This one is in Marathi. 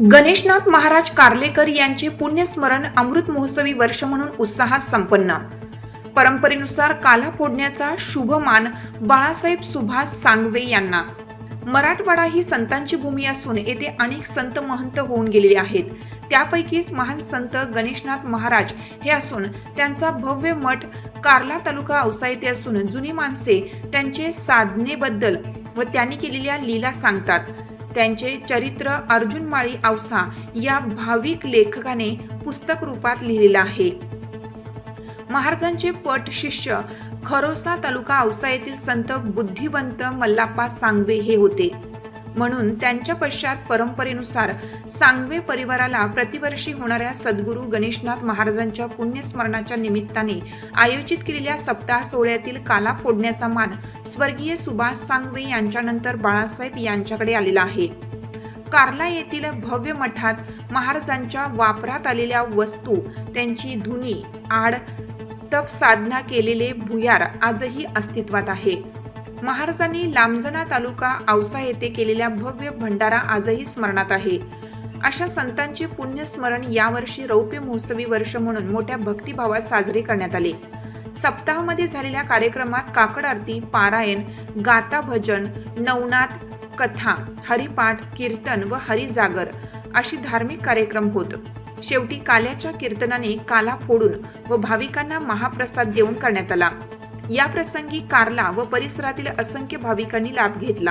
गणेशनाथ महाराज कार्लेकर यांचे पुण्यस्मरण अमृत महोत्सवी वर्ष म्हणून उत्साहात संपन्न. परंपरेनुसार काला फोडण्याचा शुभमान बाळासाहेब सुभाष सांगवे यांना. मराठवाडा ही संतांची भूमी असून येथे अनेक संत महंत होऊन गेलेले आहेत. त्यापैकीच महान संत गणेशनाथ महाराज हे असून त्यांचा भव्य मठ कार्ला तालुका औसा येथे असून जुनी माणसे त्यांचे साधनेबद्दल व त्यांनी केलेल्या लीला सांगतात. त्यांचे चरित्र अर्जुन माळी आवसा या भाविक लेखकाने पुस्तक रूपात लिहिलेलं आहे. महाराजांचे पट शिष्य खरोसा तालुका औसा येथील संत बुद्धिवंत मल्लाप्पा सांगवे हे होते. म्हणून त्यांच्या पश्चात परंपरेनुसार सांगवे परिवाराला प्रतिवर्षी होणाऱ्या सद्गुरू गणेशनाथ महाराजांच्या पुण्यस्मरणाच्या निमित्ताने आयोजित केलेल्या सप्ताह सोहळ्यातील काला फोडण्याचा मान स्वर्गीय सुभाष सांगवे यांच्यानंतर बाळासाहेब यांच्याकडे आलेला आहे. कार्ला येथील भव्य मठात महाराजांच्या वापरात आलेल्या वस्तू त्यांची धुनी आड तप साधना केलेले भुयार आजही अस्तित्वात आहे. महाराजांनी लांबजना तालुका औसा येथे केलेल्या भव्य भंडारा आजही स्मरणात आहे. अशा संतांचे पुण्यस्मरण यावर्षी रौप्य महोत्सवी वर्ष म्हणून मोठ्या भक्तिभावात साजरे करण्यात आले. सप्ताहामध्ये झालेल्या कार्यक्रमात काकड आरती पारायण गाता भजन नवनाथ कथा हरिपाठ कीर्तन व हरिजागर अशी धार्मिक कार्यक्रम होत. शेवटी काल्याच्या कीर्तनाने काला फोडून व भाविकांना महाप्रसाद देऊन करण्यात आला. या प्रसंगी कारला व परिसरातील असंख्य भाविकांनी लाभ घेतला.